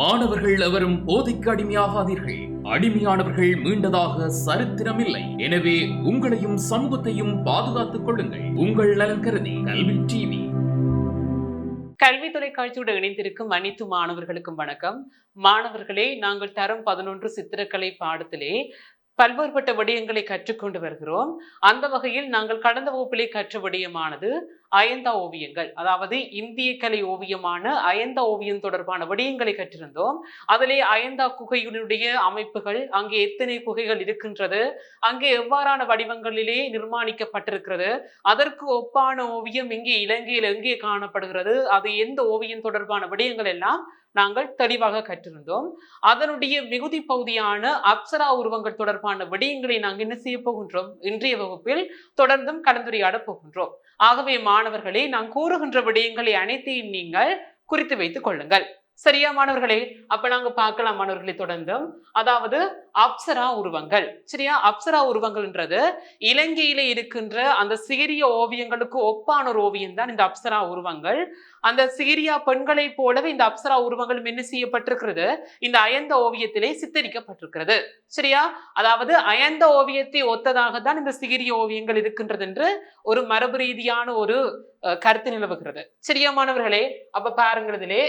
மாணவர்கள் எவரும் போதைக்கு அடிமையாகாதீர்கள். அடிமையானவர்கள் மீண்டதாக சரித்திரமில்லை. எனவே உங்களையும் சமூகத்தையும் பாதுகாத்துக் கொள்ளுங்கள். உங்கள் நலன் கருதி கல்வி டிவி. கல்வி தொலைக்காட்சியோடு இணைந்திருக்கும் அனைத்து மாணவர்களுக்கும் வணக்கம். மாணவர்களே நாங்கள் தரம் பதினொன்று சித்திரக்கலை பாடத்திலே பல்வேறுபட்ட விடயங்களை கற்றுக்கொண்டு வருகிறோம். அந்த வகையில் நாங்கள் கடந்த வகுப்பிலே கற்ற விடயமானது அயந்தா ஓவியங்கள். அதாவது இந்திய கலை ஓவியமான அயந்தா ஓவியம் தொடர்பான விடயங்களை கற்றிருந்தோம். அதிலே அயந்தா குகையினுடைய அமைப்புகள் அங்கே எத்தனை குகைகள் இருக்கின்றது அங்கே எவ்வாறான வடிவங்களிலே நிர்மாணிக்கப்பட்டிருக்கிறது அதற்கு ஒப்பான ஓவியம் இங்கே இலங்கையில் எங்கே காணப்படுகிறது அது எந்த ஓவியம் தொடர்பான விடயங்கள் எல்லாம் நாங்கள் தெளிவாக கற்றிருந்தோம். அதனுடைய மிகுதி பகுதியான அப்சரா உருவங்கள் தொடர்பான விடயங்களை நாங்கள் என்ன செய்ய போகின்றோம் இன்றைய வகுப்பில் தொடர்ந்தும் கலந்துரையாட போகின்றோம். ஆகவே மாணவர்களே நான் கூறுகின்ற விடயங்களை அனைத்தையும் நீங்கள் குறித்து வைத்துக் கொள்ளுங்கள். சரியா மாணவர்களே? அப்ப நாங்க பார்க்கலாம் மாணவர்களை தொடர்ந்தும் அதாவது அப்சரா உருவங்கள். சரியா? அப்சரா உருவங்கள்ன்றது இலங்கையில இருக்கின்ற அந்த சிகிரிய ஓவியங்களுக்கு ஒப்பான ஒரு ஓவியம் தான் இந்த அப்சரா உருவங்கள். அந்த சிகிரியா பெண்களை போலவே இந்த அப்சரா உருவங்களும் என்ன செய்யப்பட்டிருக்கிறது? இந்த அயந்த ஓவியத்திலே சித்தரிக்கப்பட்டிருக்கிறது. சரியா? அதாவது அயந்த ஓவியத்தை ஒத்ததாக தான் இந்த சிகிரிய ஓவியங்கள் இருக்கின்றது என்று ஒரு மரபு ரீதியான ஒரு கருத்து நிலவுகிறது. சரியா மாணவர்களே? அப்ப பாருங்கிறதுலே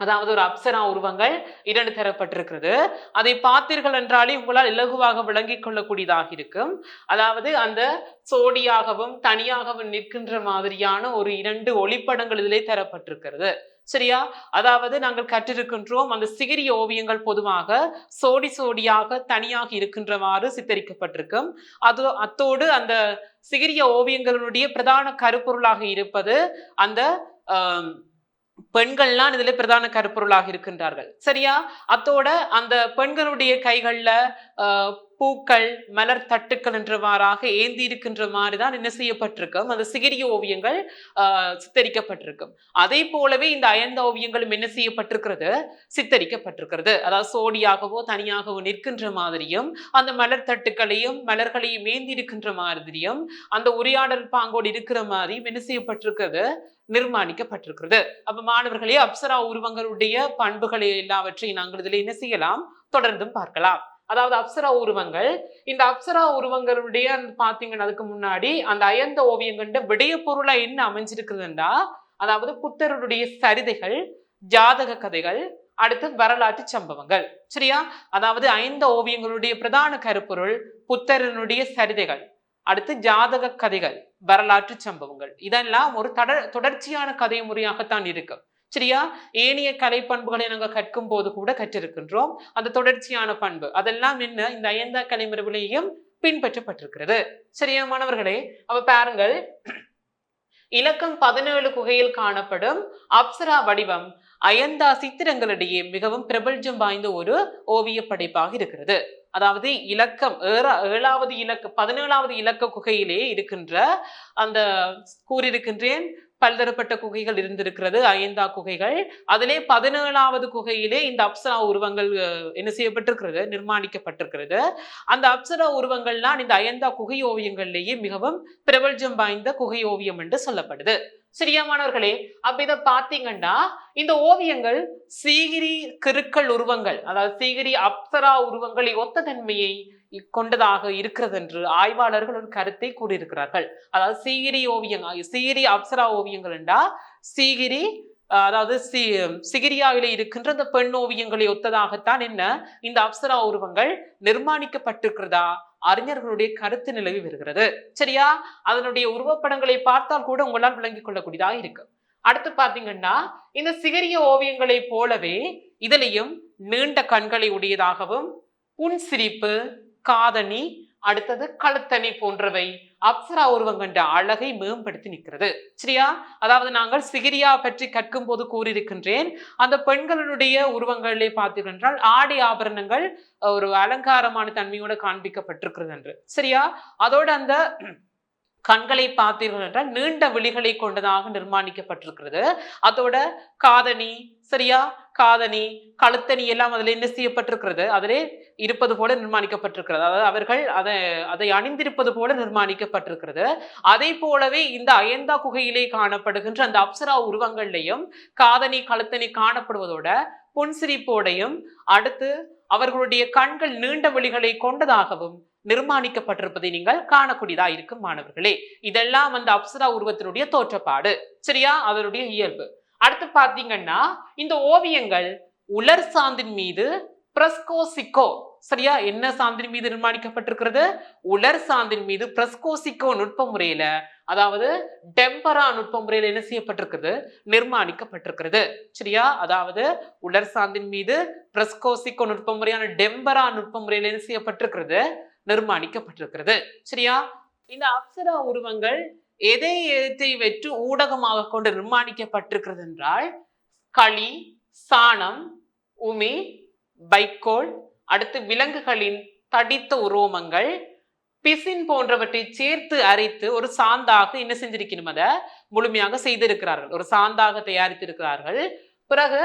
அதாவது ஒரு அப்சரா உருவங்கள் இரண்டு தரப்பட்டிருக்கிறது. அதை பார்த்தீர்கள் என்றாலே உங்களால் இலகுவாக விளங்கிக் கொள்ளக்கூடியதாக இருக்கும். அதாவது அந்த சோடியாகவும் தனியாகவும் நிற்கின்ற மாதிரியான ஒரு இரண்டு ஒளிப்படங்கள் இதிலே தரப்பட்டிருக்கிறது. சரியா? அதாவது நாங்கள் கற்றிருக்கின்றோம் அந்த சிகிரி ஓவியங்கள் பொதுவாக சோடி சோடியாக தனியாக இருக்கின்றவாறு சித்தரிக்கப்பட்டிருக்கும். அது அத்தோடு அந்த சிகிரிய ஓவியங்களுடைய பிரதான கருப்பொருளாக இருப்பது அந்த பெண்கள்லாம் இதுல பிரதான கருப்பொருளாக இருக்கின்றார்கள். சரியா? அத்தோட அந்த பெண்களுடைய கைகள்ல பூக்கள் மலர் தட்டுக்கள் என்றவாறாக ஏந்தி இருக்கின்ற மாதிரி தான் என்ன செய்யப்பட்டிருக்கும்? அந்த சிகிரிய ஓவியங்கள் ஆஹ், சித்தரிக்கப்பட்டிருக்கும். அதே போலவே இந்த அயந்த ஓவியங்களும் என்ன செய்யப்பட்டிருக்கிறது? சித்தரிக்கப்பட்டிருக்கிறது. அதாவது சோடியாகவோ தனியாகவோ நிற்கின்ற மாதிரியும் அந்த மலர் தட்டுக்களையும் மலர்களையும் ஏந்தி இருக்கின்ற மாதிரியும் அந்த உரையாடல் பாங்கோடு இருக்கிற மாதிரியும் என்ன செய்யப்பட்டிருக்கிறது? நிர்மாணிக்கப்பட்டிருக்கிறது. அப்ப மாணவர்களே அப்சரா உருவங்களுடைய பண்புகளை எல்லாவற்றையும் நாங்கள் இதில் என்ன செய்யலாம்? தொடர்ந்தும் பார்க்கலாம். அதாவது அப்சரா உருவங்கள் இந்த அப்சரா உருவங்களுடைய அந்த பாத்தீங்கன்னா அதுக்கு முன்னாடி அந்த அயந்த ஓவியங்கள்ட விடய பொருளா என்ன அமைஞ்சிருக்குதுண்டா அதாவது புத்தருடைய சரிதைகள் ஜாதக கதைகள் அடுத்து வரலாற்று சம்பவங்கள். சரியா? அதாவது ஐந்த ஓவியங்களுடைய பிரதான கருப்பொருள் புத்தரனுடைய சரிதைகள் அடுத்து ஜாதக கதைகள். வரலாற்று சம்பவங்கள். இதெல்லாம் ஒரு தட தொடர்ச்சியான கதை முறையாகத்தான் இருக்கும் சரியா? ஏனைய கலை பண்புகளை நாங்கள் கற்கும் போது கூட கற்றிருக்கின்றோம். அந்த தொடர்ச்சியான பண்பு. அதெல்லாம் என்ன? இந்த அயந்தா கலை பின்பற்றப்பட்டிருக்கிறது. சரியா மாணவர்களே? அப்ப பாருங்கள். இலக்கம் பதினேழு குகையில் காணப்படும் அப்சரா வடிவம் அயந்தா சித்திரங்களிடையே மிகவும் பிரபல்யம் வாய்ந்த ஒரு ஓவிய படைப்பாக இருக்கிறது. அதாவது இலக்கம் ஏறா ஏழாவது இலக்க பதினேழாவது இலக்க குகையிலே இருக்கின்ற அந்த கூறியிருக்கின்றேன் பல்தரப்பட்ட குகைகள் இருந்திருக்கிறது அயந்தா குகைகள். அதிலே பதினேழாவது குகையிலே இந்த அப்சரா உருவங்கள் என்ன செய்யப்பட்டிருக்கிறது நிர்மாணிக்கப்பட்டிருக்கிறது. அந்த அப்சரா உருவங்கள்லாம் இந்த அயந்தா குகை ஓவியங்கள்லேயே மிகவும் பிரபல்யம் வாய்ந்த குகை ஓவியம் என்று சொல்லப்படுது. சரியா மாணவர்களே அப்ப இதை பாத்தீங்கன்னா இந்த ஓவியங்கள் சீகிரி கிருக்கள் உருவங்கள் அதாவது சீகிரி அப்சரா உருவங்களை ஒத்த தன்மையை கொண்டதாக இருக்கிறது என்று ஆய்வாளர்கள் ஒரு கருத்தை கூறியிருக்கிறார்கள். அதாவது சீகிரி ஓவியம் சீகிரி அப்சரா ஓவியங்கள் என்றா சீகிரி அதாவது சி சிகிரியாவிலே இருக்கின்ற இந்த பெண் ஓவியங்களை ஒத்ததாகத்தான் என்ன இந்த அப்சரா உருவங்கள் நிர்மாணிக்கப்பட்டிருக்கிறதா அறிஞர்களுடைய கருத்து நிலவி வருகிறது. சரியா? அதனுடைய உருவப்படங்களை பார்த்தால் கூட உங்களால் விளங்கிக் கொள்ளக்கூடியதாக இருக்கு. அடுத்து பாத்தீங்கன்னா இந்த சிகரிய ஓவியங்களை போலவே இதிலையும் நீண்ட கண்களை உடையதாகவும் புன்சிரிப்பு காதணி அடுத்தது கழுத்தணி போன்றவை. அப்சரா உருவம் கண்ட அழகை மேம்படுத்தி நிற்கிறது. சரியா? அதாவது நாங்கள் சிகிரியா பற்றி கற்கும் போது கூறியிருக்கின்றேன். அந்த பெண்களுடைய உருவங்களை பார்த்தீர்கள் என்றால் ஆடை ஆபரணங்கள் ஒரு அலங்காரமான தன்மையோடு காண்பிக்கப்பட்டிருக்கிறது என்று. சரியா? அதோட அந்த கண்களை பார்த்தீர்கள் என்றால் நீண்ட விழிகளை கொண்டதாக நிர்மாணிக்கப்பட்டிருக்கிறது. அதோட காதணி சரியா? காதணி கழுத்தணி எல்லாம் அதில் என்ன செய்யப்பட்டிருக்கிறது? அதிலே இருப்பது போல நிர்மாணிக்கப்பட்டிருக்கிறது. அதாவது அவர்கள் அதை அதை அணிந்திருப்பது போல நிர்மாணிக்கப்பட்டிருக்கிறது. அதே போலவே இந்த அயந்தா குகையிலே காணப்படுகின்ற அந்த அப்சரா உருவங்கள்லையும் காதணி கழுத்தணி காணப்படுவதோட புன்சிரிப்போடையும் அடுத்து அவர்களுடைய கண்கள் நீண்ட விழிகளை கொண்டதாகவும் நிர்மாணிக்கப்பட்டிருப்பதை நீங்கள் காணக்கூடியதா இருக்கும் மாணவர்களே. இதெல்லாம் வந்து அப்சரா உருவத்தினுடைய தோற்றப்பாடு. சரியா? அதனுடைய இயல்பு. அடுத்து பாத்தீங்கன்னா இந்த ஓவியங்கள் உலர் சாந்தின் மீது பிரஸ்கோசிக்கோ சரியா? என்ன சாந்தின் மீது நிர்மாணிக்கப்பட்டிருக்கிறது? உலர் சாந்தின் மீது பிரஸ்கோசிக்கோ நுட்ப முறையில அதாவது டெம்பரா நுட்ப முறையில என்ன செய்யப்பட்டிருக்கிறது நிர்மாணிக்கப்பட்டிருக்கிறது. சரியா? அதாவது உலர் சாந்தின் மீது பிரஸ்கோசிக்கோ நுட்ப முறையான டெம்பரா நுட்ப முறையில என்ன செய்யப்பட்டிருக்கிறது? நிர்மாணிக்கப்பட்டிருக்கிறது. சரியா? இந்த அப்சரா உருவங்கள் எதை எதை வெற்று ஊடகமாக கொண்டு நிர்மாணிக்கப்பட்டிருக்கிறது என்றால் களி சாணம் உமி வைக்கோல் அடுத்து விலங்குகளின் தடித்த உரோமங்கள் பிசின் போன்றவற்றை சேர்த்து அரைத்து ஒரு சாந்தாக என்ன செஞ்சிருக்கணும் அதை? முழுமையாக செய்திருக்கிறார்கள். ஒரு சாந்தாக தயாரித்திருக்கிறார்கள். பிறகு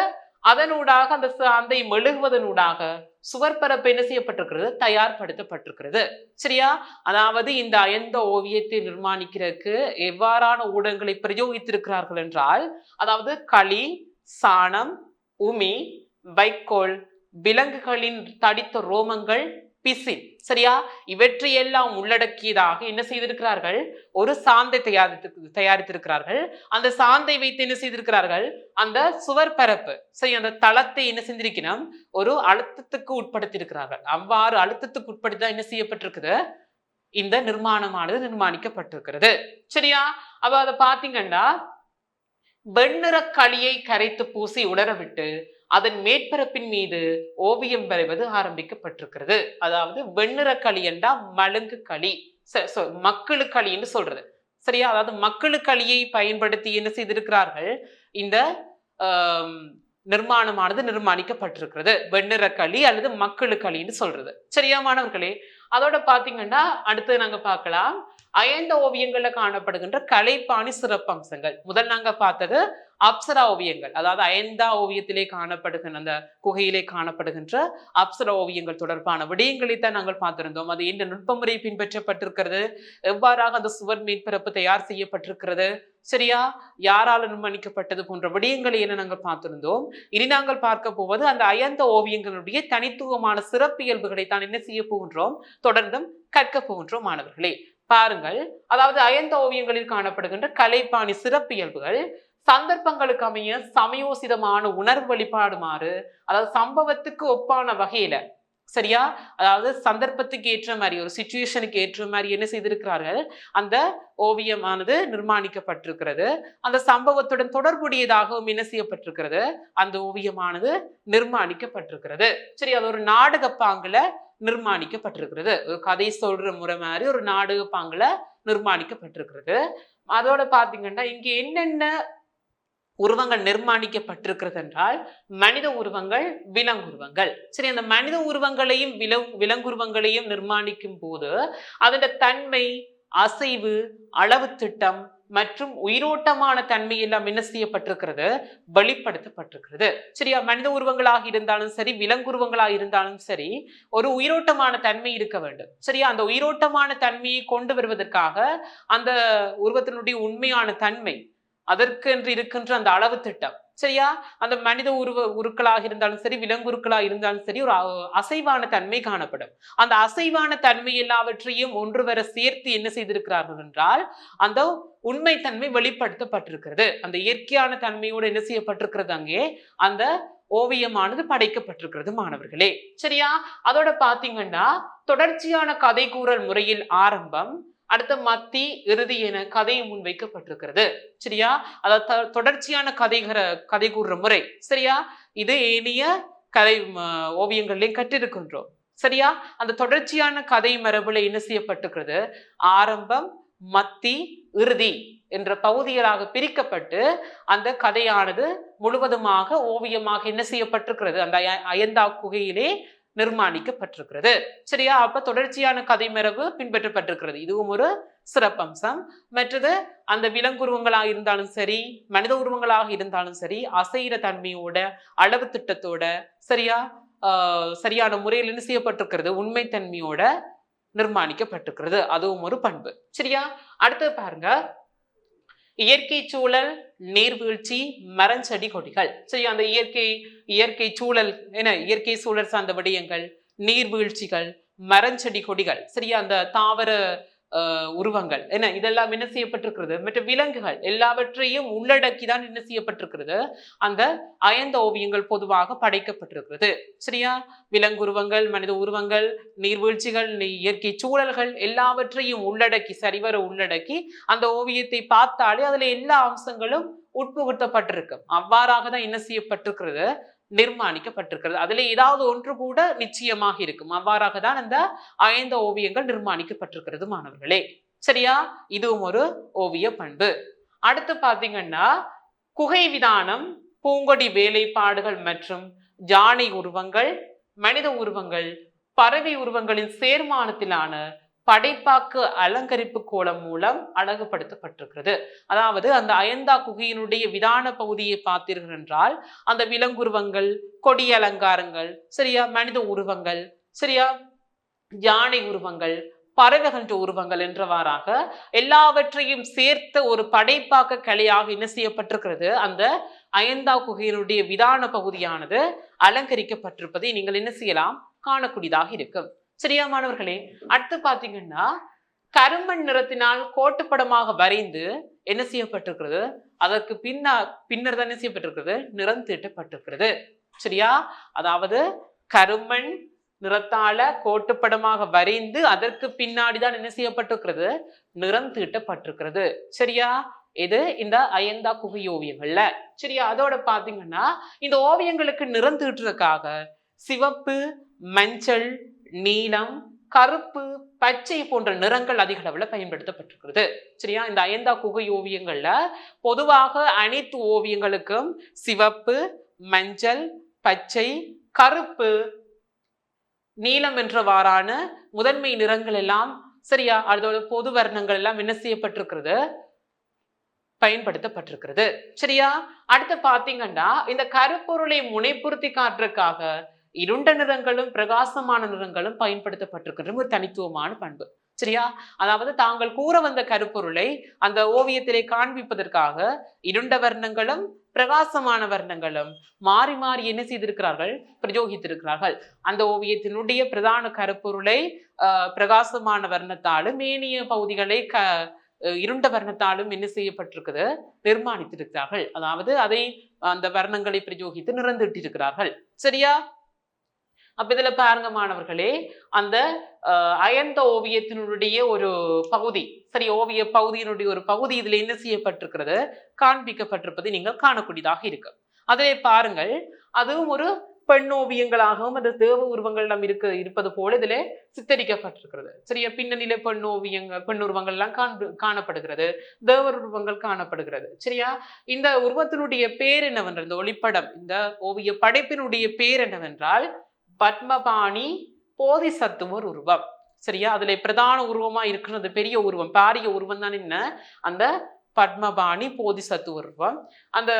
அதனூடாக அந்த சாந்தை மெழுகுவதனூடாக சுவர்பரப்பு என்ன செய்யப்பட்டிருக்கிறது? தயார்படுத்தப்பட்டிருக்கிறது. சரியா? அதாவது இந்த அயந்த ஓவியத்தை நிர்மாணிக்கிறதுக்கு எவ்வாறான ஊடகங்களை பிரயோகித்திருக்கிறார்கள் என்றால் அதாவது களி சாணம் உமி வைக்கோல் விலங்குகளின் தடித்த ரோமங்கள் பிசின். சரியா? இவற்றையெல்லாம் உள்ளடக்கியதாக என்ன செய்திருக்கிறார்கள்? ஒரு சாந்தை தயாரித்து தயாரித்திருக்கிறார்கள். அந்த சாந்தை வைத்து என்ன செய்திருக்கிறார்கள்? அந்த சுவர் பரப்பு. சரி அந்த தளத்தை என்ன செஞ்சிருக்கணும்? ஒரு அழுத்தத்துக்கு உட்படுத்தியிருக்கிறார்கள். அவ்வாறு அழுத்தத்துக்கு உட்படுத்தி தான் என்ன செய்யப்பட்டிருக்குது? இந்த நிர்மாணமானது நிர்மாணிக்கப்பட்டிருக்கிறது. சரியா? அப்ப அதை பாத்தீங்கன்னா வெண்ணிற களியை கரைத்து பூசி உலர விட்டு அதன் மேற்பரப்பின் மீது ஓவியம் வரைவது ஆரம்பிக்கப்பட்டிருக்கிறது. அதாவது வெண்ணிற களி என்றா மழுங்கு களி. ச- மக்களு களின்னு சொல்றது. சரியா? அதாவது மக்களு களியை பயன்படுத்தி என்ன செய்திருக்கிறார்கள்? இந்த நிர்மாணமானது நிர்மாணிக்கப்பட்டிருக்கிறது. வெண்ணிற களி அல்லது மக்களு களின்னு சொல்றது. சரியா மாணவர்களே? அதோட பாத்தீங்கன்னா அடுத்து நாங்க பார்க்கலாம் அயந்த ஓவியங்கள்ல காணப்படுகின்ற கலைப்பாணி சிறப்பம்சங்கள். முதல் நாங்க பார்த்தது அப்சரா ஓவியங்கள் அதாவது அயந்தா ஓவியத்திலே காணப்படுகின்ற அந்த குகையிலே காணப்படுகின்ற அப்சரா ஓவியங்கள் தொடர்பான விடயங்களை தான் நாங்கள் பார்த்திருந்தோம். அது என்ன நுட்பமுறை பின்பற்றப்பட்டிருக்கிறது எவ்வாறாக அந்த சுவர் மேற்பரப்பு தயார் செய்யப்பட்டிருக்கிறது சரியா? யாரால் நிர்மாணிக்கப்பட்டது போன்ற விடயங்களை என்ன நாங்கள் பார்த்திருந்தோம். இனி நாங்கள் பார்க்க போவது அந்த அயந்த ஓவியங்களுடைய தனித்துவமான சிறப்பியல்புகளை தான் என்ன செய்ய போகின்றோம் தொடர்ந்தும் கற்க போகின்றோம் மாணவர்களே. பாருங்கள் அதாவது அயந்த ஓவியங்களில் காணப்படுகின்ற கலைப்பாணி சிறப்பியல்புகள் சந்தர்ப்பங்களுக்கு அமைய சமயோசிதமான உணர்வு வழிபாடுமாறு அதாவது சம்பவத்துக்கு ஒப்பான வகையில சரியா? அதாவது சந்தர்ப்பத்துக்கு ஏற்ற மாதிரி ஒரு சுச்சுவேஷனுக்கு ஏற்ற மாதிரி என்ன செய்திருக்கிறார்கள்? அந்த ஓவியமானது நிர்மாணிக்கப்பட்டிருக்கிறது. அந்த சம்பவத்துடன் தொடர்புடையதாகவும் என்ன செய்யப்பட்டிருக்கிறது? அந்த ஓவியமானது நிர்மாணிக்கப்பட்டிருக்கிறது. சரி அது ஒரு நாடக பாங்குல நிர்மாணிக்கப்பட்டிருக்கிறது. ஒரு கதை சொல்ற முறை மாதிரி ஒரு நாடக பாங்குல நிர்மாணிக்கப்பட்டிருக்கிறது. அதோட பாத்தீங்கன்னா இங்க என்னென்ன உருவங்கள் நிர்மாணிக்கப்பட்டிருக்கிறது என்றால் மனித உருவங்கள் விலங்குருவங்கள். சரி அந்த மனித உருவங்களையும் விலங் விலங்குருவங்களையும் நிர்மாணிக்கும் போது அதோட தன்மை அசைவு அளவு திட்டம் மற்றும் உயிரோட்டமான தன்மை எல்லாம் என்ன செய்யப்பட்டிருக்கிறது? வெளிப்படுத்தப்பட்டிருக்கிறது. சரியா? மனித உருவங்களாக இருந்தாலும் சரி விலங்குருவங்களாக இருந்தாலும் சரி ஒரு உயிரோட்டமான தன்மை இருக்க வேண்டும். சரியா? அந்த உயிரோட்டமான தன்மையை கொண்டு வருவதற்காக அந்த உருவத்தினுடைய உண்மையான தன்மை அதற்கென்று இருக்கின்ற அந்த அளவு திட்டம். சரியா? அந்த மனித உருவ உருக்களாக இருந்தாலும் சரி விலங்குருக்களாக இருந்தாலும் சரி ஒரு அ- அசைவான தன்மை காணப்படும். அந்த அசைவான தன்மை எல்லாவற்றையும் ஒன்று வர சேர்த்து என்ன செய்திருக்கிறார்கள் என்றால் அந்த உண்மை தன்மை வெளிப்படுத்தப்பட்டிருக்கிறது. அந்த இயற்கையான தன்மையோடு என்ன செய்யப்பட்டிருக்கிறது அங்கே? அந்த ஓவியமானது படைக்கப்பட்டிருக்கிறது மாணவர்களே. சரியா? அதோட பாத்தீங்கன்னா தொடர்ச்சியான கதை கூறல் முறையில் ஆரம்பம் அடுத்த மத்தி இறுதி என கதை முன்வைக்கப்பட்டிருக்கிறது சரியா? அதாவது தொடர்ச்சியான கதைகிற கதை கூறுற முறை. சரியா? இது ஏனைய கதை ஓவியங்கள்லையும் கற்றிருக்கின்றோம். சரியா? அந்த தொடர்ச்சியான கதை மரபுல என்ன செய்யப்பட்டிருக்கிறது? ஆரம்பம் மத்தி இறுதி என்ற பகுதிகளாக பிரிக்கப்பட்டு அந்த கதையானது முழுவதுமாக ஓவியமாக என்ன செய்யப்பட்டிருக்கிறது? அந்த அய- அயந்தா குகையிலே நிர்மாணிக்கப்பட்டிருக்கிறது. சரியா? அப்ப தொடர்ச்சியான கதைமரபு பின்பற்றப்பட்டிருக்கிறது. இதுவும் ஒரு சிறப்பம்சம். மற்றது அந்த விலங்குருவங்களாக இருந்தாலும் சரி மனித உருவங்களாக இருந்தாலும் சரி அசைகிற தன்மையோட அளவு திட்டத்தோட சரியா? ஆஹ் சரியான முறையில் என்ன செய்யப்பட்டிருக்கிறது? உண்மைத்தன்மையோட நிர்மாணிக்கப்பட்டிருக்கிறது. அதுவும் ஒரு பண்பு. சரியா? அடுத்தது பாருங்க. இயற்கை சூழல் நீர்வீழ்ச்சி மரஞ்செடி கொடிகள். சரி அந்த இயற்கை இயற்கை சூழல் என்ன இயற்கை சூழல் சார்ந்த விடயங்கள் நீர்வீழ்ச்சிகள் மரஞ்செடி கொடிகள். சரியா அந்த தாவர உருவங்கள். என்ன இதெல்லாம் என்ன செய்யப்பட்டிருக்கிறது? மற்ற விலங்குகள் எல்லாவற்றையும் உள்ளடக்கி தான் என்ன செய்யப்பட்டிருக்கிறது? அந்த அயந்த ஓவியங்கள் பொதுவாக படைக்கப்பட்டிருக்கிறது. சரியா? விலங்கு உருவங்கள் மனித உருவங்கள் நீர்வீழ்ச்சிகள் இயற்கை சூழல்கள் எல்லாவற்றையும் உள்ளடக்கி சரிவர உள்ளடக்கி அந்த ஓவியத்தை பார்த்தாலே அதுல எல்லா அம்சங்களும் உட்புகுத்தப்பட்டிருக்கும் அவ்வாறாக தான் என்ன செய்யப்பட்டிருக்கிறது? நிர்மாணிக்கப்பட்டிருக்கிறது. அதுல ஏதாவது ஒன்று கூட நிச்சயமாக இருக்கும். அவ்வாறாக தான் அந்த ஐந்து ஓவியங்கள் நிர்மாணிக்கப்பட்டிருக்கிறது மாணவர்களே. சரியா? இதுவும் ஒரு ஓவிய பண்பு. அடுத்து பாத்தீங்கன்னா குகை விதானம் பூங்கொடி வேலைப்பாடுகள் மற்றும் ஜானை உருவங்கள் மனித உருவங்கள் பறவை உருவங்களின் சேர்மானத்திலான படைப்பாக்கு அலங்கரிப்பு கோலம் மூலம் அழகுபடுத்தப்பட்டிருக்கிறது. அதாவது அந்த அயந்தா குகையினுடைய விதான பகுதியை பார்த்தீர்கள் என்றால் அந்த விலங்குருவங்கள் கொடி அலங்காரங்கள் சரியா மனித உருவங்கள் சரியா யானை உருவங்கள் பறவைகன்ற உருவங்கள் என்றவாறாக எல்லாவற்றையும் சேர்த்த ஒரு படைப்பாக்க கலையாக என்ன செய்யப்பட்டிருக்கிறது? அந்த அயந்தா குகையினுடைய விதான பகுதியானது அலங்கரிக்கப்பட்டிருப்பதை நீங்கள் என்ன செய்யலாம்? காணக்கூடியதாக இருக்கும். சரியா மாணவர்களே அடுத்து பாத்தீங்கன்னா கரும்பன் நிறத்தினால் கோட்டுப்படமாக வரைந்து என்ன செய்யப்பட்டிருக்கிறது? அதற்கு பின்னா பின்னர் தான் என்ன செய்யப்பட்டிருக்கிறது? நிறம் தீட்டப்பட்டிருக்கிறது. சரியா? அதாவது கருமண் நிறத்தால கோட்டுப்படமாக வரைந்து அதற்கு பின்னாடி தான் என்ன செய்யப்பட்டிருக்கிறது? நிறம் தீட்டப்பட்டிருக்கிறது. சரியா? இது இந்த அயந்தா குகை ஓவியங்கள்ல. சரியா? அதோட பாத்தீங்கன்னா இந்த ஓவியங்களுக்கு நிறம் தீட்டுறதுக்காக சிவப்பு மஞ்சள் நீலம் கருப்பு பச்சை போன்ற நிறங்கள் அதிக அளவில் பயன்படுத்தப்பட்டிருக்கிறது. சரியா? இந்த ஐந்தா குகை ஓவியங்கள்ல பொதுவாக அனைத்து ஓவியங்களுக்கும் சிவப்பு மஞ்சள் பச்சை கருப்பு நீலம் என்றவாறான முதன்மை நிறங்கள் எல்லாம் சரியா? அதோட பொது வர்ணங்கள் எல்லாம் என்ன செய்யப்பட்டிருக்கிறது? பயன்படுத்தப்பட்டிருக்கிறது. சரியா? அடுத்து பாத்தீங்கன்னா இந்த கருப்பொருளை முனைப்புறுத்தி காட்டுறதுக்காக இருண்ட நிறங்களும் பிரகாசமான நிறங்களும் பயன்படுத்தப்பட்டிருக்கிறது ஒரு தனித்துவமான பண்பு. சரியா? அதாவது தாங்கள் கூற வந்த கருப்பொருளை அந்த ஓவியத்திலே காண்பிப்பதற்காக இருண்ட வர்ணங்களும் பிரகாசமான வர்ணங்களும் மாறி மாறி என்ன செய்திருக்கிறார்கள்? பிரயோகித்திருக்கிறார்கள். அந்த ஓவியத்தினுடைய பிரதான கருப்பொருளை பிரகாசமான வர்ணத்தாலும் மேனிய பகுதிகளை க இருண்ட வர்ணத்தாலும் என்ன செய்யப்பட்டிருக்குது? நிர்மாணித்திருக்கிறார்கள். அதாவது அதை அந்த வர்ணங்களை பிரயோகித்து நிறந்துட்டிருக்கிறார்கள். சரியா? அப்ப இதுல பாருங்க மாணவர்களே அந்த அஹ், அயந்த ஓவியத்தினுடைய ஒரு பகுதி சரி ஓவிய பகுதியினுடைய ஒரு பகுதி இதுல என்ன செய்யப்பட்டிருக்கிறது? காண்பிக்கப்பட்டிருப்பதை நீங்கள் காணக்கூடியதாக இருக்கு. அதிலே பாருங்கள் அதுவும் ஒரு பெண் ஓவியங்களாகவும் அந்த தேவ உருவங்கள் இருக்க இருப்பது போல இதுல சித்தரிக்கப்பட்டிருக்கிறது. சரியா? பின்னணியில பெண் ஓவியங்கள் பெண் உருவங்கள் எல்லாம் காணப்படுகிறது. தேவ உருவங்கள் காணப்படுகிறது. சரியா? இந்த உருவத்தினுடைய பேர் என்னவென்றால் இந்த ஒளிப்படம் இந்த ஓவிய படைப்பினுடைய பேர் என்னவென்றால் பத்மபாணி போதிசத்துவர் உருவம். சரியா? அதுல பிரதான உருவமா இருக்கிறது பெரிய உருவம். பாரிய உருவம் தான் என்ன? அந்த பத்மபாணி போதிசத்துவர் உருவம். அந்த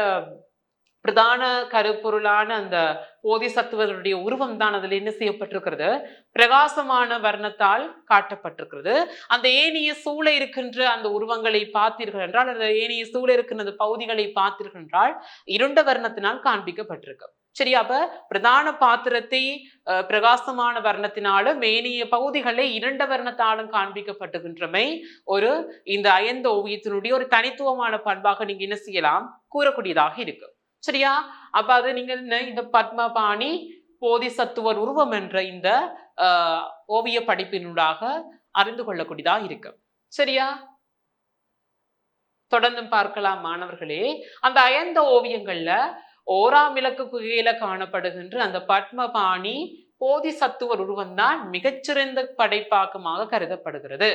பிரதான கருப்பொருளான அந்த போதிசத்துவர்களுடைய உருவம் தான் அதுல என்ன செய்யப்பட்டிருக்கிறது? பிரகாசமான வர்ணத்தால் காட்டப்பட்டிருக்கிறது. அந்த ஏனைய சூழ இருக்கின்ற அந்த உருவங்களை பார்த்தீர்கள் என்றால் அந்த ஏனைய சூழ இருக்கின்ற பகுதிகளை பார்த்தீர்கள் என்றால் இருண்ட வர்ணத்தினால் காண்பிக்கப்பட்டிருக்கு. சரி அப்ப பிரதான பாத்திரத்தை பிரகாசமான வர்ணத்தினாலும் மேனிய பகுதிகளை இரண்ட வர்ணத்தாலும் காண்பிக்கப்பட்டுகின்றமை ஒரு இந்த அயந்த ஓவியத்தினுடைய ஒரு தனித்துவமான பண்பாக நீங்க என்ன செய்யலாம்? கூறக்கூடியதாக இருக்கு. சரியா? அப்ப அது நீங்க என்ன? இந்த பத்மபாணி போதிசத்துவர் உருவம் என்ற இந்த ஓவிய படிப்பினூடாக அறிந்து கொள்ளக்கூடியதா இருக்கு. சரியா? தொடர்ந்து பார்க்கலாம் மாணவர்களே. அந்த அயந்த ஓவியங்கள்ல ஓராம் இலக்கு குகையில காணப்படுகின்ற அந்த பத்மபாணி போதிசத்துவர் உருவம் தான் மிகச்சிறந்த படைப்பாக்கமாக கருதப்படுகிறது.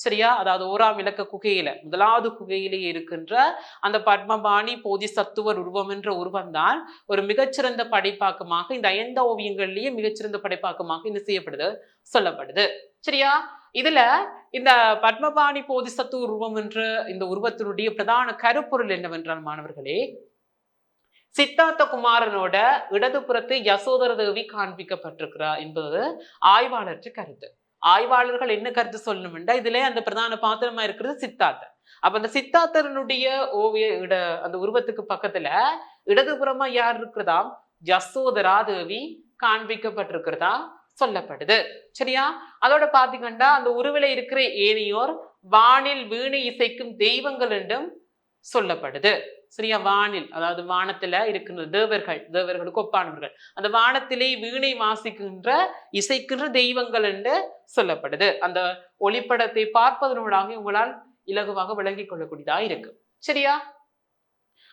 சரியா? அதாவது ஓராம் இலக்க குகையில முதலாவது குகையிலே இருக்கின்ற அந்த பத்மபாணி போதிசத்துவர் உருவம் என்ற உருவம் தான் ஒரு மிகச்சிறந்த படைப்பாக்கமாக இந்த ஐந்த ஓவியங்கள்லயே மிகச்சிறந்த படைப்பாக்கமாக என்ன செய்யப்படுது? சொல்லப்படுது. சரியா? இதுல இந்த பத்மபாணி போதிசத்து உருவம் என்ற இந்த உருவத்தினுடைய பிரதான கருப்பொருள் என்னவென்றால் மாணவர்களே சித்தார்த்த குமாரனோட இடதுபுறத்து யசோதர தேவி காண்பிக்கப்பட்டிருக்கிறார் என்பது ஆய்வாளற்று கருத்து. ஆய்வாளர்கள் என்ன கருத்து சொல்லணும்னா இதுல அந்த பிரதான பாத்திரமா இருக்கிறது சித்தார்த்தன். அப்ப அந்த சித்தார்த்தனுடைய ஓவிய இட அந்த உருவத்துக்கு பக்கத்துல இடதுபுறமா யார் இருக்கிறதா? யசோதரா தேவி காண்பிக்கப்பட்டிருக்கிறதா சொல்லப்படுது. சரியா? அதோட பாத்தீங்கன்னா அந்த உருவில இருக்கிற ஏனையோர் வானில் வீணை இசைக்கும் தெய்வங்கள் என்றும் சொல்லப்படுது. சரியா வானில் அதாவது வானத்துல இருக்கின்ற தேவர்கள் தேவர்களுக்கு ஒப்பானவர்கள். அந்த வானத்திலே வீணை வாசிக்கின்ற இசைக்கின்ற தெய்வங்கள் என்று சொல்லப்படுது. அந்த ஒளிப்படத்தை பார்ப்பதனோடாக உங்களால் இலகுவாக விளங்கிக் கொள்ளக்கூடியதா இருக்கு. சரியா?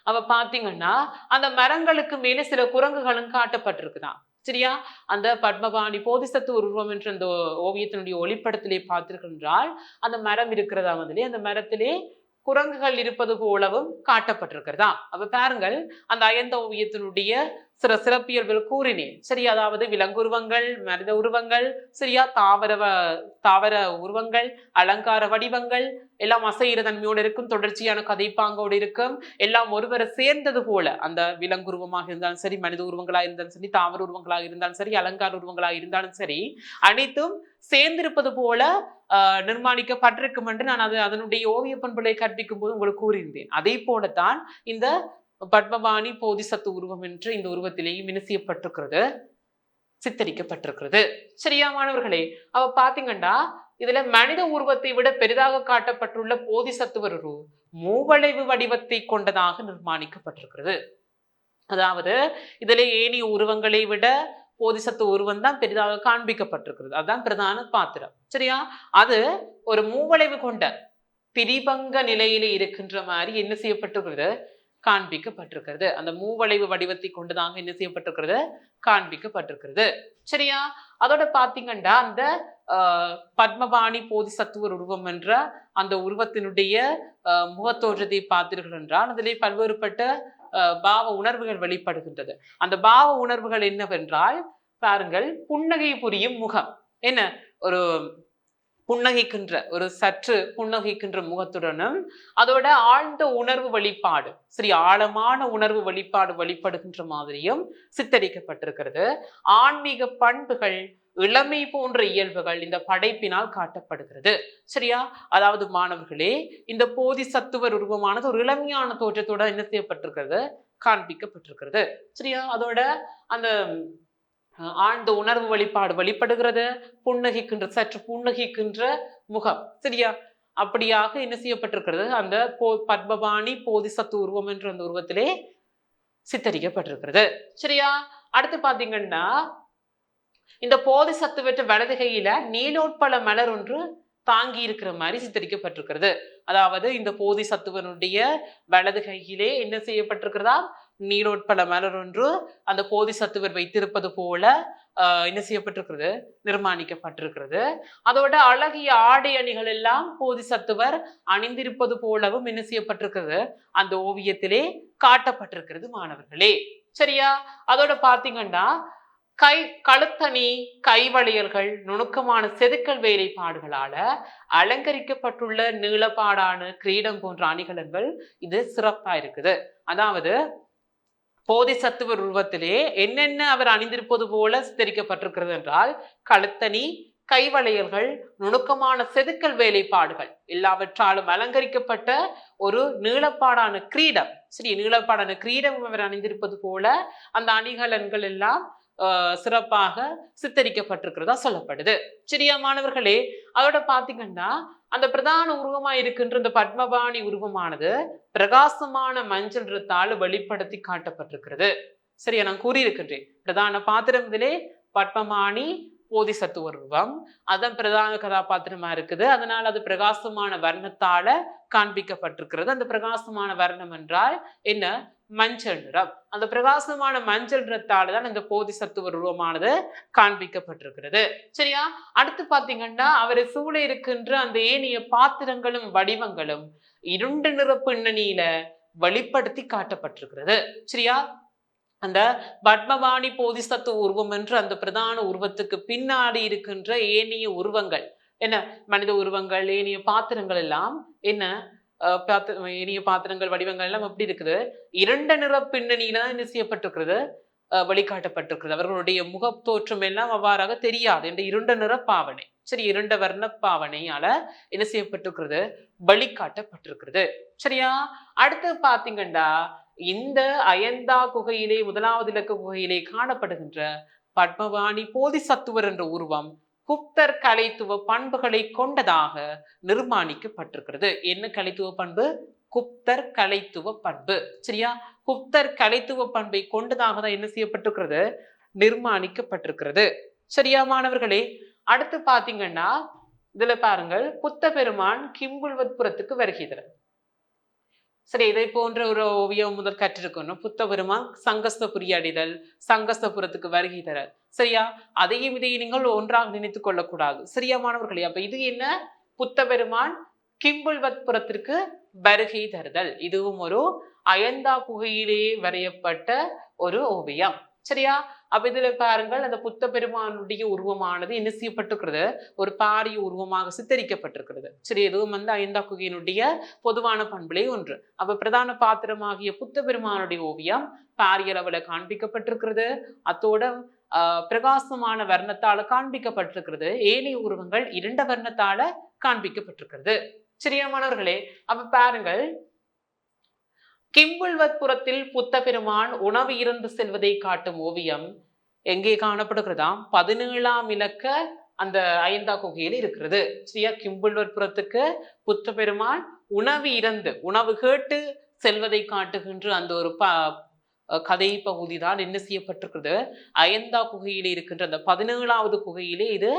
அவ பாத்தீங்கன்னா அந்த மரங்களுக்கு மேலே சில குரங்குகளும் காட்டப்பட்டிருக்குதான் சரியா? அந்த பத்மபாணி போதிசத்து உருவம் என்ற அந்த ஓவியத்தினுடைய ஒளிப்படத்திலே பார்த்திருக்கின்றால் அந்த மரம் இருக்கிறதா வந்துலே அந்த மரத்திலே குரங்குகள் இருப்பது போலவும் காட்டப்பட்டிருக்கிறதா. அப்ப பாருங்கள் அந்த அயந்த ஓவியத்தினுடைய சில சிறப்பியல்பில் கூறினேன். சரி அதாவது விலங்குருவங்கள் மனித உருவங்கள் சரியா தாவர தாவர உருவங்கள் அலங்கார வடிவங்கள் எல்லாம் அசைகிற தன்மையோடு இருக்கும் தொடர்ச்சியான கதைப்பாங்கோடு இருக்கும் எல்லாம் ஒருவரை சேர்ந்தது போல அந்த விலங்குருவமாக இருந்தாலும் சரி மனித உருவங்களாக இருந்தாலும் சரி தாவர உருவங்களாக இருந்தாலும் சரி அலங்கார உருவங்களாக இருந்தாலும் சரி அனைத்தும் சேர்ந்திருப்பது போல நிர்மாணிக்கப்பட்டிருக்கும் என்று நான் அது அதனுடைய ஓவிய பண்புகளை கற்பிக்கும் போது உங்களுக்கு கூறியிருந்தேன். அதே போலத்தான் இந்த பத்மபாணி போதிசத்து உருவம் என்று இந்த உருவத்திலேயும் என்ன சித்தரிக்கப்பட்டிருக்கிறது. சரியா மாணவர்களே அவ பாத்தீங்கன்னா இதுல மனித உருவத்தை விட பெரிதாக காட்டப்பட்டுள்ள போதிசத்துவர் ஒரு மூவளைவு வடிவத்தை கொண்டதாக நிர்மாணிக்கப்பட்டிருக்கிறது. அதாவது இதுல ஏனைய உருவங்களை விட போதிசத்து உருவம் தான் பெரிதாக காண்பிக்கப்பட்டிருக்கிறது. அதுதான் பிரதான பாத்திரம். சரியா? அது ஒரு மூவளைவு கொண்ட திரிபங்க நிலையில இருக்கின்ற மாதிரி என்ன செய்யப்பட்டிருக்கிறது? காண்பிக்கப்பட்டிருக்கிறது. அந்த மூவளைவு வடிவத்தை கொண்டுதாங்க என்ன செய்யப்பட்டிருக்கிறது? காண்பிக்கப்பட்டிருக்கிறது. சரியா? அதோட பாத்தீங்கன்னா அந்த ஆஹ், பத்மபாணி போதிசத்துவர் உருவம் என்ற அந்த உருவத்தினுடைய ஆஹ், முகத்தோற்றத்தை பார்த்தீர்கள் என்றால் அதிலே பல்வேறுபட்ட பாவ உணர்வுகள் வெளிப்படுகின்றது. அந்த பாவ உணர்வுகள் என்னவென்றால் பாருங்கள் புன்னகை புரியும் முகம். என்ன? ஒரு புன்னகைக்கின்ற ஒரு சற்று புன்னகைக்கின்ற முகத்துடனும் அதோட ஆழ்ந்த உணர்வு வெளிப்பாடு சரி ஆழமான உணர்வு வெளிப்பாடு வெளிப்படுகின்ற மாதிரியும் சித்தரிக்கப்பட்டிருக்கிறது. ஆன்மீக பண்புகள் இளமை போன்ற இயல்புகள் இந்த படைப்பினால் காட்டப்படுகிறது. சரியா? அதாவது மாணவர்களே இந்த போதி சத்துவர் உருவமானது ஒரு இளமையான தோற்றத்தோட என்ன செய்யப்பட்டிருக்கிறது? காண்பிக்கப்பட்டிருக்கிறது. சரியா? அதோட அந்த ஆழ்ந்த உணர்வு வெளிப்பாடு வெளிப்படுகிறது புன்னகிக்கின்ற சற்று புன்னகிக்கின்ற முகம். சரியா? அப்படியாக என்ன செய்யப்பட்டிருக்கிறது? அந்த போ பத்மபாணி போதிசத்து உருவம் என்ற அந்த உருவத்திலே சித்தரிக்கப்பட்டிருக்கிறது. சரியா? அடுத்து பாத்தீங்கன்னா இந்த போதிசத்து பெற்ற வலது கையில நீலோட்பல மலர் ஒன்று தாங்கி இருக்கிற மாதிரி சித்தரிக்கப்பட்டிருக்கிறது. அதாவது இந்த போதி சத்துவனுடைய வலது கையிலே என்ன செய்யப்பட்டிருக்கிறதா நீரோட்பல மலர் ஒன்று அந்த போதி சத்துவர் வைத்திருப்பது போல என்ன செய்யப்பட்டிருக்கிறது? நிர்மாணிக்கப்பட்டிருக்கிறது. அதோட அழகிய ஆடை அணிகள் எல்லாம் போதி சத்துவர் அணிந்திருப்பது போலவும் என்ன செய்யப்பட்டிருக்கிறது? அந்த ஓவியத்திலே காட்டப்பட்டிருக்கிறது மாணவர்களே. சரியா? அதோட பார்த்தீங்கன்னா கை கழுத்தணி கைவளையல்கள் நுணுக்கமான செதுக்கல் வேலைப்பாடுகளால அலங்கரிக்கப்பட்டுள்ள நீளப்பாடான கிரீடம் போன்ற அணிகலன்கள் இது சிறப்பா இருக்குது. அதாவது போதிசத்துவ உருவத்திலே என்னென்ன அவர் அணிந்திருப்பது போல சித்தரிக்கப்பட்டிருக்கிறது என்றால் கழுத்தணி கைவளையல்கள் நுணுக்கமான செதுக்கல் வேலைப்பாடுகள். எல்லாவற்றாலும் அலங்கரிக்கப்பட்ட ஒரு நீளப்பாடான கிரீடம். சரி நீளப்பாடான கிரீடம் அவர் அணிந்திருப்பது போல அந்த அணிகலன்கள் எல்லாம் சிறப்பாக சித்தரிக்கப்பட்டிருக்கிறதா சொல்லப்படுது. சரியா மாணவர்களே அதோட பாத்தீங்கன்னா அந்த பிரதான உருவமா இருக்கின்ற இந்த பத்மபாணி உருவமானது பிரகாசமான மஞ்சள் நிறத்தால் வெளிப்படுத்தி காட்டப்பட்டிருக்கிறது. சரியா நான் கூறியிருக்கின்றேன். பிரதான பாத்திரம் இதிலே பத்மபாணி போதிசத்து உருவம். அதன் பிரதான கதாபாத்திரமா இருக்குது. அதனால் அது பிரகாசமான வர்ணத்தால காண்பிக்கப்பட்டிருக்கிறது. அந்த பிரகாசமான வர்ணம் என்றால் என்ன? மஞ்சள் நிறம். அந்த பிரகாசமான மஞ்சள் நிறத்தால தான் இந்த போதிசத்துவ உருவமானது காண்பிக்கப்பட்டிருக்கிறது. சரியா? அடுத்து பாத்தீங்கன்னா அவரை சூழ இருக்கின்ற அந்த ஏனைய பாத்திரங்களும் வடிவங்களும் இருண்ட நிற பின்னணியில வெளிப்படுத்தி காட்டப்பட்டிருக்கிறது. சரியா? அந்த பத்மபாணி போதிசத்து உருவம் என்று அந்த பிரதான உருவத்துக்கு பின்னாடி இருக்கின்ற ஏனைய உருவங்கள். என்ன? மனித உருவங்கள் ஏனைய பாத்திரங்கள் எல்லாம் என்ன? பாத்திர பாத்திரங்கள் வடிவங்கள் எல்லாம் எப்படி இருக்குது? இரண்ட நிற பின்னணியில தான் என்ன செய்யப்பட்டிருக்கிறது? வெளிக்காட்டப்பட்டிருக்கிறது அவர்களுடைய முகத்தோற்றம் எல்லாம் அவ்வாறாக தெரியாது. என்ற இருண்ட நிற பாவனை சரி இரண்ட வர்ண பாவனையால என்ன செய்யப்பட்டிருக்கிறது? வழிகாட்டப்பட்டிருக்கிறது. சரியா? அடுத்து பாத்தீங்கன்னா இந்த அயந்தா குகையிலே முதலாவது இலக்க குகையிலே காணப்படுகின்ற பத்மவாணி போதிசத்துவர் என்ற உருவம் குப்தர் கலைத்துவ பண்புகளை கொண்டதாக நிர்மாணிக்கப்பட்டிருக்கிறது. என்ன கலைத்துவ பண்பு? குப்தர் கலைத்துவ பண்பு. சரியா? குப்தர் கலைத்துவ பண்பை கொண்டதாக தான் என்ன செய்யப்பட்டிருக்கிறது? நிர்மாணிக்கப்பட்டிருக்கிறது. சரியா மாணவர்களே? அடுத்து பாத்தீங்கன்னா இதுல பாருங்கள். புத்த பெருமான் கிம்புல்வத்புரத்துக்கு வருகிறார். சரி இதை போன்ற ஒரு ஓவியம் முதல் கற்றிருக்கணும். புத்தபெருமா சங்கஸ்த சங்கஸ்தபுரி சங்கஸ்தபுரத்துக்கு வருகை தரல். சரியா? அதையும் இதையும் நீங்கள் ஒன்றாக நினைத்துக் கொள்ளக்கூடாது. சரியா மாணவர்களே? அப்ப இது என்ன? புத்தபெருமான் கிம்புல்வத் கிம்புல்வத்புரத்திற்கு வருகை தருதல். இதுவும் ஒரு அயந்தா குகையிலேயே வரையப்பட்ட ஒரு ஓவியம். சரியா? அப்ப இதுல பாருங்கள் அந்த புத்த பெருமானுடைய உருவமானது என்ன செய்யப்பட்டிருக்கிறது? ஒரு பாரிய உருவமாக சித்தரிக்கப்பட்டிருக்கிறது. சரி இதுவும் வந்து ஐந்தா குகையினுடைய பொதுவான பண்புலே ஒன்று. அப்ப பிரதான பாத்திரமாகிய புத்த பெருமானுடைய ஓவியம் பாரிய அளவுல காண்பிக்கப்பட்டிருக்கிறது. அத்தோட பிரகாசமான வர்ணத்தால காண்பிக்கப்பட்டிருக்கிறது. ஏனைய உருவங்கள் இரண்ட வர்ணத்தால காண்பிக்கப்பட்டிருக்கிறது. சரியா மாணவர்களே? அப்ப பாருங்கள் கிம்புல்வத்புரத்தில் புத்த பெருமான் உணவு இருந்து செல்வதை காட்டும் ஓவியம் எங்கே காணப்படுகிறதாம் பதினேழாம் இலக்க அந்த ஐந்தா குகையில் இருக்கிறது. சரியா கிம்புல்வத்புரத்துக்கு புத்த பெருமான் உணவு இறந்து உணவு கேட்டு செல்வதை காட்டுகின்ற அந்த ஒரு ப கதை பகுதி தான் என்ன செய்யப்பட்டிருக்கிறது? அயந்தா குகையிலே இருக்கின்ற அந்த பதினேழாவது குகையிலே இது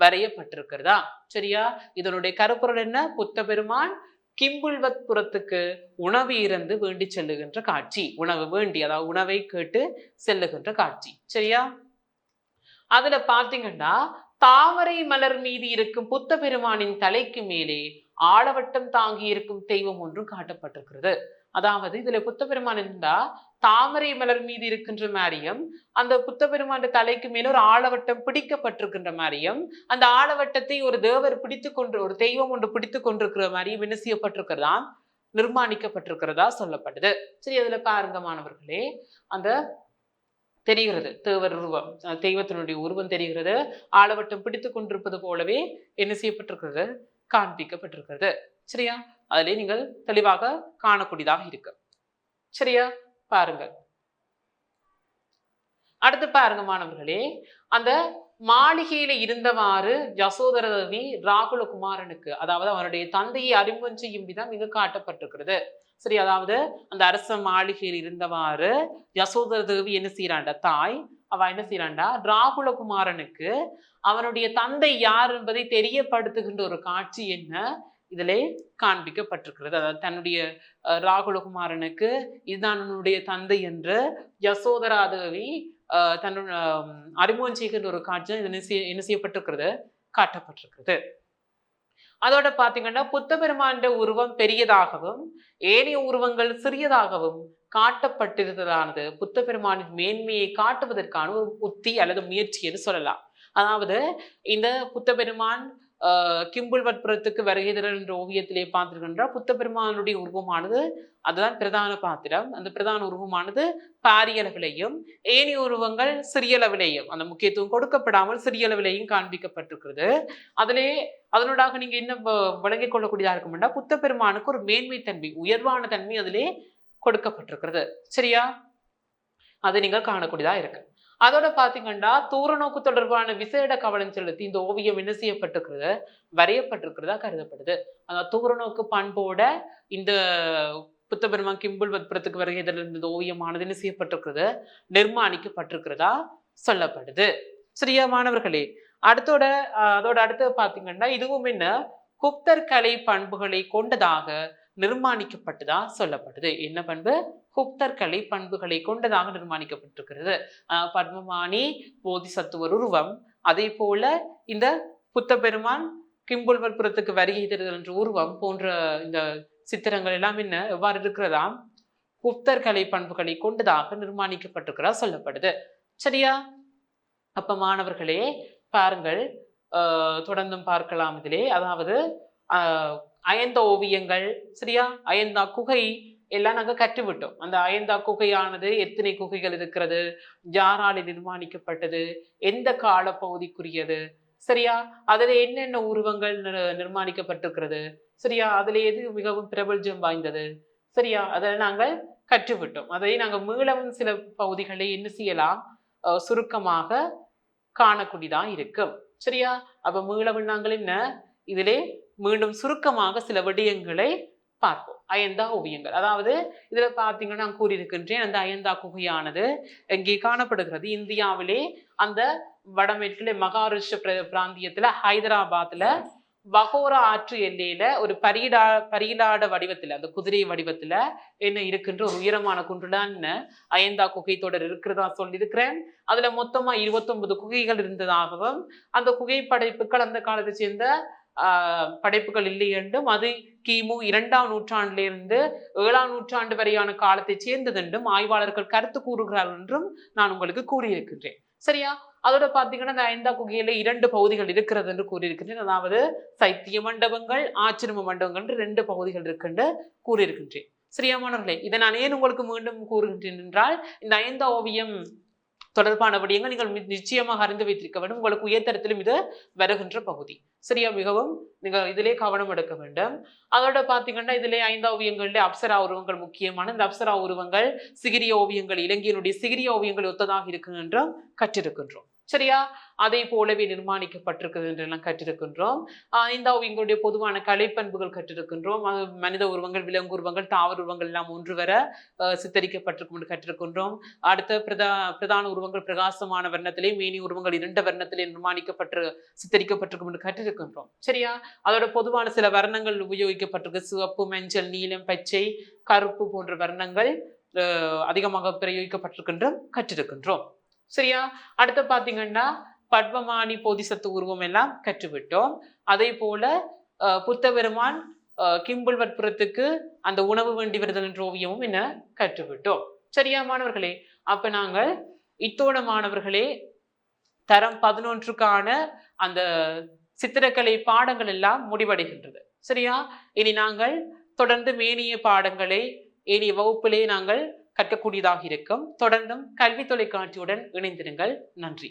வரையப்பட்டிருக்கிறதா? சரியா? இதனுடைய கருப்பொருள் என்ன? புத்த பெருமான் கிம்புல்வத்புரத்துக்கு உணவு இருந்து வேண்டி செல்லுகின்ற காட்சி. உணவு வேண்டி அதாவது உணவை கேட்டு செல்லுகின்ற காட்சி. சரியா? அதுல பாத்தீங்கன்னா தாமரை மலர் மீது இருக்கும் புத்த பெருமானின் தலைக்கு மேலே ஆளவட்டம் தாங்கி இருக்கும் தெய்வம் ஒன்றும் காட்டப்பட்டிருக்கிறது. அதாவது இதுல புத்த பெருமான் இருந்தா தாமரை மலர் மீது இருக்கின்ற மாதிரியும் அந்த புத்த பெருமான் தலைக்கு மேல ஒரு ஆளவட்டம் பிடிக்கப்பட்டிருக்கின்ற மாதிரியும் அந்த ஆளவட்டத்தை ஒரு தேவர் பிடித்து கொண்டு ஒரு தெய்வம் ஒன்று பிடித்து கொண்டிருக்கிற மாதிரியும் என்ன செய்யப்பட்டிருக்கிறதா? நிர்மாணிக்கப்பட்டிருக்கிறதா சொல்லப்படுது சரி அதுல பாருங்க மாணவர்களே. அந்த தெரிகிறது தேவர் உருவம் தெய்வத்தினுடைய உருவம் தெரிகிறது. ஆளவட்டம் பிடித்து கொண்டிருப்பது போலவே என்ன செய்யப்பட்டிருக்கிறது? காண்பிக்கப்பட்டிருக்கிறது. சரியா? அதிலே நீங்கள் தெளிவாக காணக்கூடியதாக இருக்கு. சரியா? பாருங்கள். அடுத்து பாருங்க மாணவர்களே அந்த மாளிகையில இருந்தவாறு யசோதர தேவி ராகுலகுமாரனுக்கு அதாவது அவனுடைய தந்தையை அறிமுகம் செய்யும் விதம் இங்கு காட்டப்பட்டிருக்கிறது. சரி அதாவது அந்த அரச மாளிகையில் இருந்தவாறு யசோதர தேவி என்ன செய்யறாண்டா தாய் அவ என்ன செய்யறாண்டா ராகுலகுமாரனுக்கு அவனுடைய தந்தை யார் என்பதை தெரியப்படுத்துகின்ற ஒரு காட்சி என்ன? இதிலே காண்பிக்கப்பட்டிருக்கிறது. அதாவது தன்னுடைய அஹ், ராகுலகுமாரனுக்கு இதுதான் உன்னுடைய தந்தை என்று யசோதரா தேவி அஹ், தன்னுடைய அறிமுகம் செய்கின்ற ஒரு காட்சி இது என்ன செய்யப்பட்டிருக்கிறது காட்டப்பட்டிருக்கிறது. அதோட பாத்தீங்கன்னா புத்த பெருமாண்ட உருவம் பெரியதாகவும் ஏனைய உருவங்கள் சிறியதாகவும் காட்டப்பட்டிருந்ததானது. புத்த பெருமானின் மேன்மையை காட்டுவதற்கான ஒரு உத்தி அல்லது முயற்சி என்று சொல்லலாம். அதாவது இந்த புத்த பெருமான் கிம்புல் வற்புறத்துக்கு வருகை தரல் என்ற ஓவியத்திலே பார்த்திருக்கின்றார் புத்த பெருமானுடைய உருவமானது அதுதான் பிரதான பாத்திரம். அந்த பிரதான உருவமானது பாரிய அளவிலையும் ஏனைய உருவங்கள் சிறிய அளவிலேயும் அந்த முக்கியத்துவம் கொடுக்கப்படாமல் சிறியளவிலையும் காண்பிக்கப்பட்டிருக்கிறது. அதிலே அதனூடாக நீங்க என்ன வ- விளங்கிக் கொள்ளக்கூடியதா இருக்கும்னா புத்த பெருமானுக்கு ஒரு மேன்மை தன்மை உயர்வான தன்மை அதிலே கொடுக்கப்பட்டிருக்கிறது. சரியா? அதை நீங்கள் காணக்கூடியதா இருக்கு. அதோட பாத்தீங்கன்னா தூரநோக்கு தொடர்பான விசேட கவனம் செலுத்தி இந்த ஓவியம் என்ன செய்யப்பட்டிருக்கிறது? வரையப்பட்டிருக்கிறதா கருதப்படுது. அந்த தூரநோக்கு பண்போட இந்த புத்தபெருமான் கிம்புல் வத்புரத்துக்கு வருகையில் இந்த ஓவியமானது என்ன செய்யப்பட்டிருக்கிறது? நிர்மாணிக்கப்பட்டிருக்கிறதா சொல்லப்படுது. சரியா மாணவர்களே அடுத்தோட அதோட அடுத்து பாத்தீங்கன்னா இதுவும் என்ன? குப்தர் கலை பண்புகளை கொண்டதாக நிர்மாணிக்கப்பட்டதா சொல்லப்படுது. என்ன பண்பு? குப்தர் கலை பண்புகளை கொண்டதாக நிர்மாணிக்கப்பட்டிருக்கிறது. பத்மமானி போதிசத்துவ உருவம். அதே போல இந்த புத்த பெருமான் கிம்புல்வர்புரத்துக்கு வருகை தருதல் என்ற உருவம் போன்ற இந்த சித்திரங்கள் எல்லாம் என்ன? எவ்வாறு இருக்கிறதாம் குப்தர் கலை பண்புகளை கொண்டதாக நிர்மாணிக்கப்பட்டிருக்கிறதா சொல்லப்படுது. சரியா? அப்ப மாணவர்களே பாருங்கள். தொடர்ந்தும் பார்க்கலாம் இதிலே. அதாவது அயந்த ஓவியங்கள் சரியா? அயந்தா குகை எல்லாம் நாங்கள் கற்றுவிட்டோம். அந்த அயந்தா குகையானது எத்தனை குகைகள் இருக்கிறது? யாரால் நிர்மாணிக்கப்பட்டது? எந்த காலப்பகுதிக்குரியது? சரியா? அதில் என்னென்ன உருவங்கள் நிர்மாணிக்கப்பட்டிருக்கிறது? சரியா? அதில் எது மிகவும் பிரபல்யம் வாய்ந்தது? சரியா? அதை நாங்கள் கற்றுவிட்டோம். அதை நாங்கள் மீளவும் சில பகுதிகளை என்ன செய்யலாம்? சுருக்கமாக காணக்கூடியதாக இருக்கும். சரியா? அப்போ மீளவும் நாங்கள் என்ன? இதிலே மீண்டும் சுருக்கமாக சில விடயங்களை பார்ப்போம். அயந்தா ஓவியங்கள். அதாவது இதுல பார்த்தீங்கன்னா நான் கூறியிருக்கின்றேன் அந்த அயந்தா குகையானது இங்கே காணப்படுகிறது. இந்தியாவிலே அந்த வடமேற்குல மகாராஷ்டிர பிர- பிராந்தியத்துல ஹைதராபாத்ல வகோரா ஆற்று எல்லையில ஒரு பரியடா பரியலாட வடிவத்துல அந்த குதிரை வடிவத்துல என்ன இருக்கின்ற ஒரு உயரமான குன்றுதான் அயந்தா குகை தொடர் இருக்கிறதா சொல்லியிருக்கிறேன். அதுல மொத்தமா இருபத்தொன்பது குகைகள் இருந்ததாகவும் அந்த குகை படைப்புகள் அந்த காலத்தை சேர்ந்த படைப்புகள் இல்லை என்றும் அது கிமு இரண்டாம் நூற்றாண்டிலிருந்து ஏழாம் நூற்றாண்டு வரையான காலத்தை சேர்ந்தது என்றும் ஆய்வாளர்கள் கருத்து கூறுகிறார்கள் என்றும் நான் உங்களுக்கு கூறியிருக்கின்றேன். சரியா? அதோட பாத்தீங்கன்னா இந்த ஐந்தா குகையில இரண்டு பகுதிகள் இருக்கிறது என்று கூறியிருக்கின்றேன். அதாவது சைத்திய மண்டபங்கள் ஆச்சிரம மண்டபங்கள் என்று ரெண்டு பகுதிகள் இருக்குன்னு கூறியிருக்கின்றேன். சரியாமானவர்களே இதை நான் ஏன் உங்களுக்கு மீண்டும் கூறுகின்றேன் என்றால் இந்த ஐந்தா ஓவியம் தொடர்பான விடயங்கள் நீங்கள் நிச்சயமாக அறிந்து வைத்திருக்க வேண்டும். உங்களுக்கு உயர்தரத்திலும் இது வருகின்ற பகுதி. சரியா? மிகவும் நீங்க இதிலே கவனம் எடுக்க வேண்டும். அதோட பாத்தீங்கன்னா இதிலே ஐந்தா ஓவியங்களிலே அப்சரா உருவங்கள் முக்கியமான இந்த அப்சரா உருவங்கள் சிகிரிய ஓவியங்கள் இலங்கையினுடைய சிகிரிய ஓவியங்கள் ஒத்ததாக இருக்கு என்றும் கற்றிருக்கின்றோம். சரியா? அதை போலவே நிர்மாணிக்கப்பட்டிருக்கிறது என்றெல்லாம் கற்றிருக்கின்றோம். ஆஹ் இந்த பொதுவான கலைப்பண்புகள் கற்றிருக்கின்றோம். அது மனித உருவங்கள் விலங்கு உருவங்கள் தாவர உருவங்கள் எல்லாம் ஒன்று வர சித்தரிக்கப்பட்டிருக்கும் என்று கற்றிருக்கின்றோம். அடுத்த பிரதா பிரதான உருவங்கள் பிரகாசமான வர்ணத்திலே மேனி உருவங்கள் இரண்ட வர்ணத்திலே நிர்மாணிக்கப்பட்டு சித்தரிக்கப்பட்டிருக்கும் என்று கற்றிருக்கின்றோம். சரியா? அதோட பொதுவான சில வர்ணங்கள் உபயோகிக்கப்பட்டிருக்கு. சிவப்பு மஞ்சள் நீலம் பச்சை கருப்பு போன்ற வர்ணங்கள் அதிகமாக பிரயோகிக்கப்பட்டிருக்கின்ற கற்றிருக்கின்றோம். சரியா? அடுத்து பாத்தீங்கன்னா பத்மமானி போதிசத்து உருவம் எல்லாம் கற்றுவிட்டோம். அதே போல புத்தபெருமான் கிம்புல்வட்புறத்துக்கு அந்த உணவு வேண்டி வருதல் என்ற ஓவியமும் என்ன கற்றுவிட்டோம். சரியா மாணவர்களே? அப்ப நாங்கள் இத்தோட மாணவர்களே தரம் பதினொன்றுக்கான அந்த சித்திரக்கலை பாடங்கள் எல்லாம் முடிவடைகின்றது. சரியா? இனி நாங்கள் தொடர்ந்து மேனிய பாடங்களை இனி வகுப்பிலே நாங்கள் கற்கக்கூடியதாக இருக்கும். தொடர்ந்தும் கல்வி தொலைக்காட்சியுடன் இணைந்திருங்கள். நன்றி.